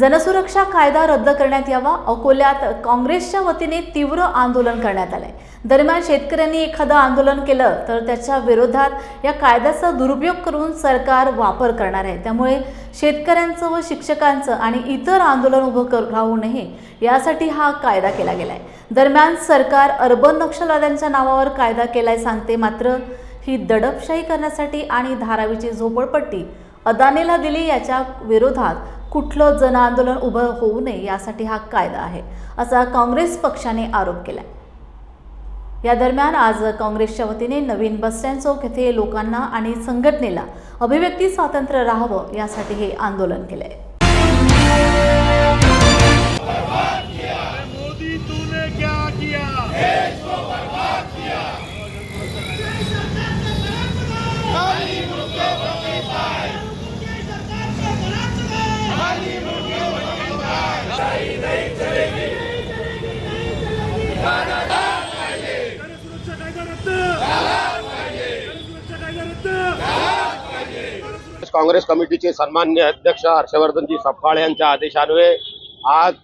जनसुरक्षा कायदा रद्द करण्यात यावा. अकोल्यात काँग्रेसच्या वतीने तीव्र आंदोलन करण्यात आलंय. दरम्यान शेतकऱ्यांनी एखादं आंदोलन केलं तर त्याच्या विरोधात या कायद्याचा दुरुपयोग करून सरकार वापर करणार आहे. त्यामुळे शेतकऱ्यांचं व शिक्षकांचं आणि इतर आंदोलन उभं कर राहू नये यासाठी हा कायदा केला गेलाय. दरम्यान सरकार अर्बन नक्षलवाद्यांच्या नावावर कायदा केलाय सांगते मात्र ही दडपशाही करण्यासाठी आणि धारावीची झोपडपट्टी अदानीला दिली याच्या विरोधात कुठलं जनआंदोलन उभं होऊ नये यासाठी हा कायदा आहे असा काँग्रेस पक्षाने आरोप केला या दरम्यान आज काँग्रेसच्या वतीने नवीन बसस्टँड चौक येथे लोकांना आणि संघटनेला अभिव्यक्ती स्वातंत्र्य राहावं यासाठी हे आंदोलन केलंय. आहे रद्द काँग्रेस कमिटीचे सन्मान्य अध्यक्ष हर्षवर्धनजी सपकाळ यांच्या आदेशान्वये आज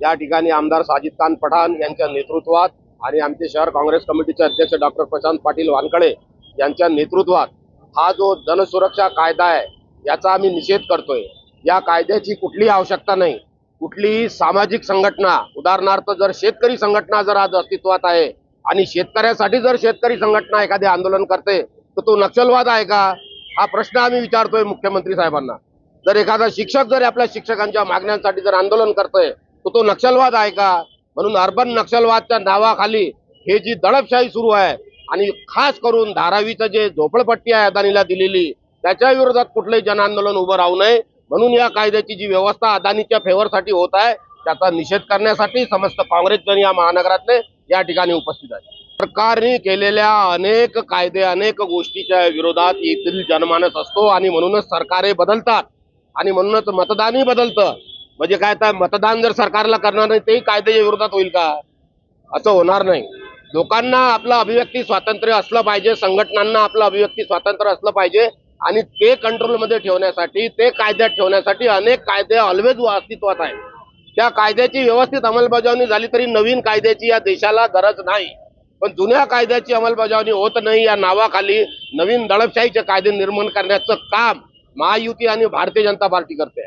या ठिकाणी आमदार साजिद खान पठाण यांच्या नेतृत्वात आणि आमचे शहर काँग्रेस कमिटीचे अध्यक्ष डॉक्टर प्रशांत पाटील वानकडे यांच्या नेतृत्वात हा जो जनसुरक्षा कायदा आहे याचा आम्ही निषेध करतोय. या कायद्याची कुठलीही आवश्यकता नाही. कुठलीही सामाजिक संघटना उदाहरणार्थ जर शेतकरी संघटना जर आज अस्तित्वात आहे आणि शेतकऱ्यासाठी जर शेतकरी संघटना एखादे आंदोलन करते तर तो नक्षलवाद आहे का? हा प्रश्न आम्ही विचारतोय मुख्यमंत्री साहेबांना. जर एखादा शिक्षक जर आपल्या शिक्षकांच्या मागण्यांसाठी जर आंदोलन करतोय तर तो नक्षलवाद आहे का? म्हणून अर्बन नक्षलवादच्या नावाखाली हे जी दडपशाही सुरू आहे आणि खास करून धारावीचं जे झोपडपट्टी आहे अदानीला दिलेली त्याच्या विरोधात कुठलंही जनआंदोलन उभं राहू नये. म्हणून या कायद्याची जी व्यवस्था अदानीच्या फेवरसाठी होत आहे त्याचा निषेध करण्यासाठी समस्त काँग्रेसजन या महानगरातले या ठिकाणी उपस्थित आहेत सरकारने केलेल्या अनेक कायदे अनेक गोष्टीच्या विरोधात येथील जनमानस असतो आणि म्हणूनच सरकारे बदलतात. आणि म्हणूनच मतदानही बदलतं. म्हणजे काय तर मतदान जर सरकारला करणार नाही तेही कायद्याच्या विरोधात होईल का? असं होणार नाही. लोकांना आपलं अभिव्यक्ती स्वातंत्र्य असलं पाहिजे संघटनांना आपलं अभिव्यक्ती स्वातंत्र्य असलं पाहिजे आणि ते कंट्रोलमध्ये ठेवण्यासाठी ते कायद्यात ठेवण्यासाठी अनेक कायदे ऑलवेज अस्तित्वात आहेत. त्या कायद्याची व्यवस्थित अंमलबजावणी झाली तरी नवीन कायद्याची या देशाला गरज नाही. पण जुन्या कायद्याची अंमलबजावणी होत नाही या नावाखाली नवीन दडपशाहीचे कायदे निर्माण करण्याचं काम महायुती आणि भारतीय जनता पार्टी करते.